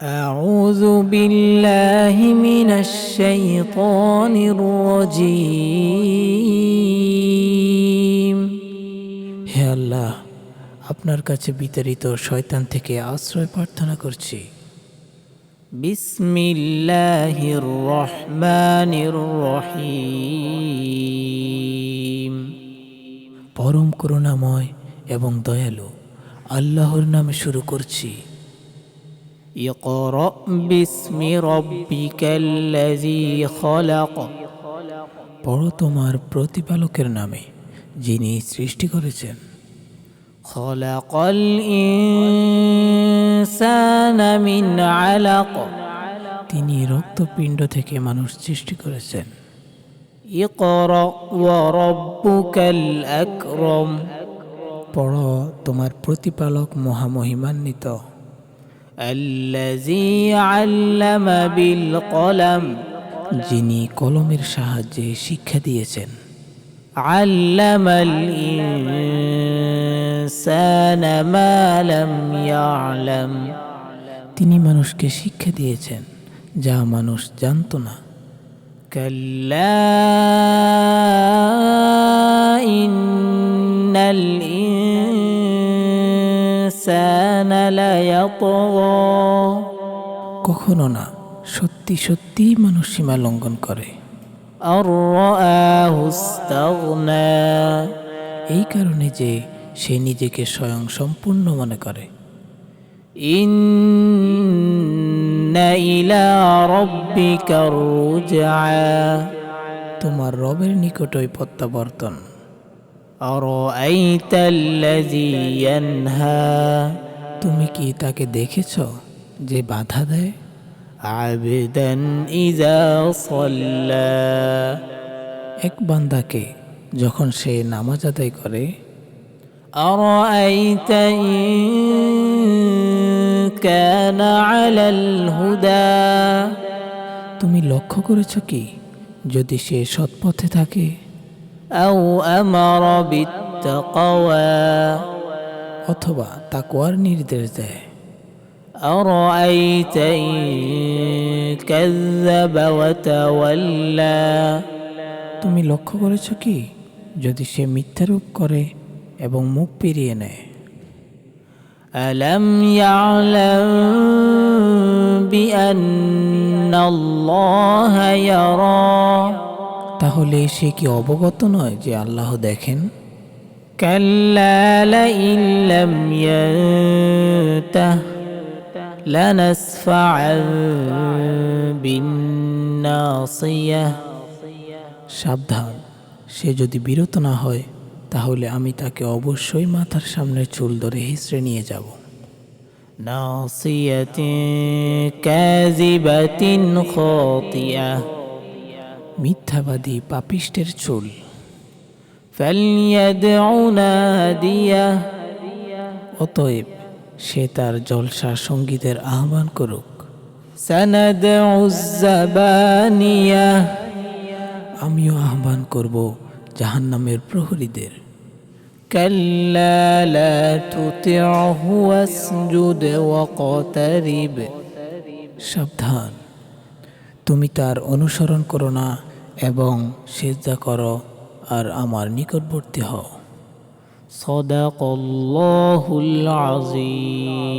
أعوذ بالله من الشيطان الرجيم হে আল্লাহ আপনার কাছে বিতাড়িত শয়তান থেকে আশ্রয় প্রার্থনা করছি বিসমিল্লাহির রহমানির রহিম পরম করুণাময় এবং দয়ালু আল্লাহর নামে শুরু করছি اقرأ باسم ربك الذي خلق পড়ো তোমার প্রতিপালকের নামে যিনি সৃষ্টি করেছেন خلق الإنسان من علق তিনি রক্তপিণ্ড থেকে মানুষ সৃষ্টি করেছেন اقرأ وربك الأكرم পড়ো তোমার প্রতিপালক মহামহিমান্বিত الذي علم بالقلم যিনি কলমের সাহায্যে শিক্ষা দিয়েছেন علم الإنسان ما لم يعلم তিনি মানুষকে শিক্ষা দিয়েছেন যা মানুষ জানত না كلا إن কখনো না সত্যি সত্যি মানুষ সীমা লঙ্ঘন করে। আর এই কারণে যে সে নিজেকে স্বয়ং সম্পূর্ণ মনে করে। তোমার রবের নিকটই প্রত্যাবর্তন। ইয়ানহা। তুমি কি তাকে দেখেছ যে বাধা দেয় আবেদান ইজা সল্লা এক বান্দাকে যখন সে নামাজ আদায় করে أرأيت إن كان على الهدى তুমি লক্ষ্য করেছ কি যদি সে সৎপথে থাকে أو أمر بالتقوى অথবা তাকওয়ার নির্দেশ দেয় أرأيت إن كذب وتولى তুমি লক্ষ্য করেছ কি যদি সে মিথ্যারূপ করে এবং মুখ পেরিয়ে নেয় ألم يعلم بأن الله يرى তাহলে সে কি অবগত নয় যে আল্লাহ দেখেন كلا لئن لم ينته لنسفعا بالناصية সাবধান সে যদি বিরত না হয় তাহলে আমি তাকে অবশ্যই মাথার সামনে চুল ধরে হিসড়ে নিয়ে যাব নাসিয়াতিন কাযিবাতিন খাতিআ মিথ্যাবাদী পাপিষ্টের চুল فليدع ناديه অতএব সে তার জলসা সঙ্গীতের আহ্বান করুক। আমিও আহ্বান করব জাহান নামের প্রহরীদের সাবধান। তুমি তার অনুসরণ করো না এবং সেজা করো আর আমার নিকটবর্তী হও صدق الله العظيم